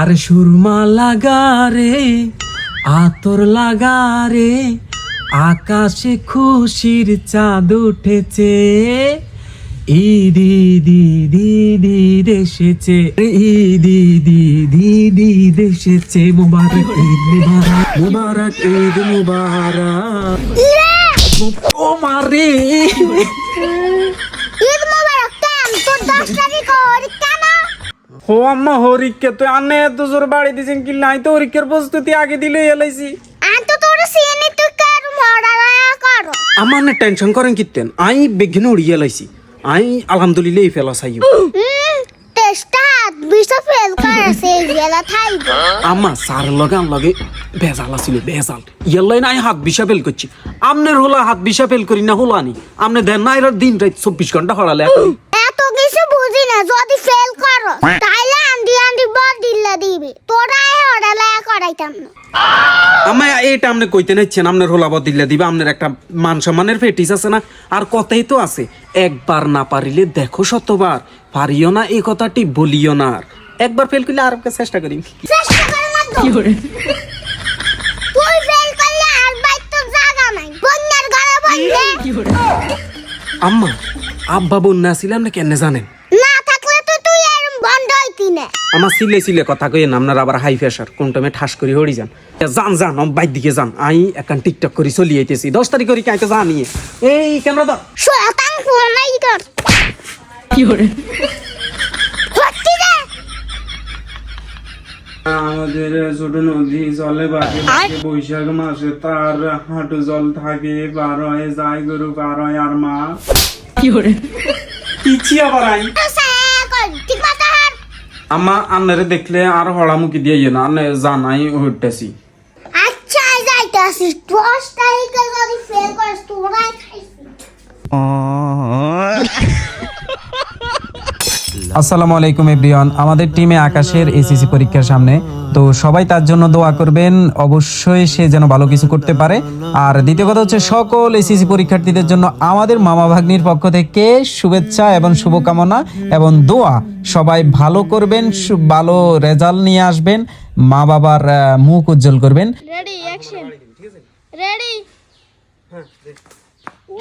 আর সুরমা লাগা রে, আতর লাগা রে, আকাশে খুশির চাঁদ উঠেছে। ঈদি দিদি দিদ এসেছে ঈদি দিদি দিদ এসেছে মুবারক ঈদ মুবারক মুবারক ঈদ মুবারক। ও মারে ঈদ মোবারক পরীক্ষা না হো আম্মা হরিককে তো আনে এত জোর বাড়ি দিছেন কি? নাই তো হরিকের প্রস্তুতি আগে দিলে এলাইছি। আর তো তোর সিনে তুই কার মরালা করো। আমার না টেনশন করেন কিতেন? আই বেগিনে উড়িয়ে এলাইছি। আই আলহামদুলিল্লাহ এই ফেলা চাইও। হুম টেস্টটা বিশটা ফেল করেছে গেলা থাইব আম্মা সার লগে আম লগে ভেজাল আছিল ভেজাল। ইয়াল্লাই নাই হাত বিষা ফেল করছি। আমনের হলা হাত বিষা ফেল করি না হলা নি। আমনে দেন না এর দিন রাত চব্বিশ ঘণ্টা হড়ালে এত কিছু বুঝি না যদি ফেল করো এইটা আপনি কইতে নিচ্ছেন আপনার হোলা বদিল্লা দিবে আপনার একটা মান সম্মানের ফেটিস আছে না? আর কথাই তো আছে একবার না পারিলে দেখো শতবার পারিও না এই কথাটি বলিও না আর। একবার ফেল করলে আর চেষ্টা করি। চেষ্টা করে আম্মা আব্বা বন্যা ছিলাম না কেন জানেন না থাকলে তো তুই এরম বন্ধ হইতি না আমার সিলে সিলে কথা কইেন আপনার আবার হাই প্রেশার কোন টাইমে ঠাস করে হরি যান। যান যান বাইর দিকে যান। আই এখন টিকটক করে চলি আইতেছি। দশ তারিখ করে কাইতে জানিয়ে এই ক্যামেরা দাও শতাং ফোনাই তোর। হচ্ছি রে আমাদের ছোট নদী জলে বাকি বৈশাখ মাসে তার হাঁটু জল থাকে পার হয়ে যায় গরু পার হয় আর মা। আই কর হার আমা আন্নারে দেখলে আর হড়ামুখি দিয়ে ইয়ে না আন্নে জানাই হইতেছি আচ্ছা যাইতাছি দশ তারিখে যদি ফেল করিস তোরাই খাইছিস আসসালামু আলাইকুম এভরিওয়ান। আমাদের টিমে আকাশের এসিসি পরীক্ষার সামনে। তো সবাই তার জন্য দোয়া করবেন। অবশ্যই সে যেন ভালো কিছু করতে পারে। আর দ্বিতীয় কথা হচ্ছে সকল এসিসি পরীক্ষার্থীদের জন্য আমাদের মামা ভাগ্নির পক্ষ থেকে শুভেচ্ছা এবং শুভকামনা এবং দোয়া। সবাই ভালো করবেন ভালো রেজাল্ট নিয়ে আসবেন। মা বাবার মুখ উজ্জ্বল করবেন। রেডি অ্যাকশন রেডি ও।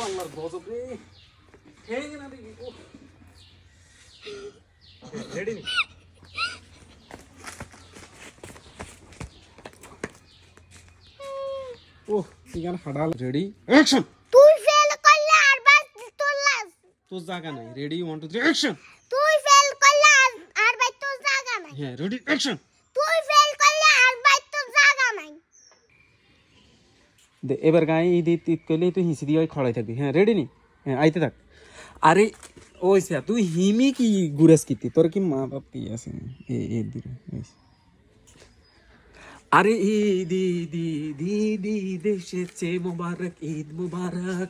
ঠিকানা হাডাল রেডি অ্যাকশন তুই ফেল করলে আর বার তোর লাস তো জায়গা নাই ready one two three action তুই ফেল করলে আর- আর বার তোর জায়গা নাই হ্যাঁ রেডি অ্যাকশন তুই ফেল করলে আর বার তোর জায়গা নাই দে এবার গায়ে ঈদ ঈদ ঈদ করলে তুই হিসি দিয়ে খড়াই থাকবি হ্যাঁ রেডি নি হ্যাঁ আইতে থাক আরে ওই সে তুই হিমি কি গুরেস কিতি তোর কি মা বাপ কি আছে? এ দিরে আরে ঈদ ঈদ ঈদ ঈদ ঈদ এসেছে মোবারক, ঈদ মোবারক।